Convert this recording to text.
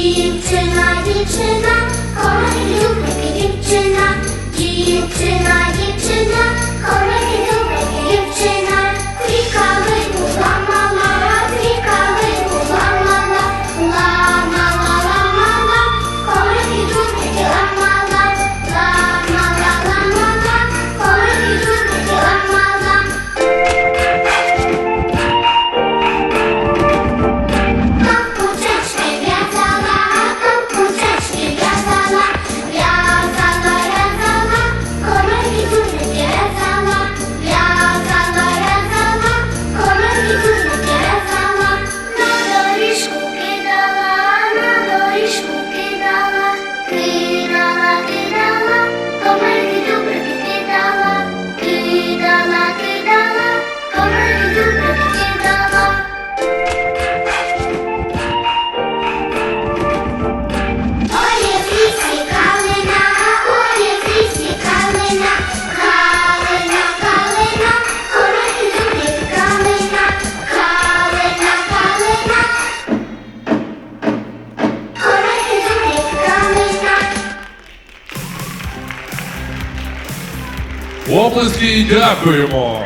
Дівчина, дівчина, кохай любить дівчина. Оплески і дякуємо!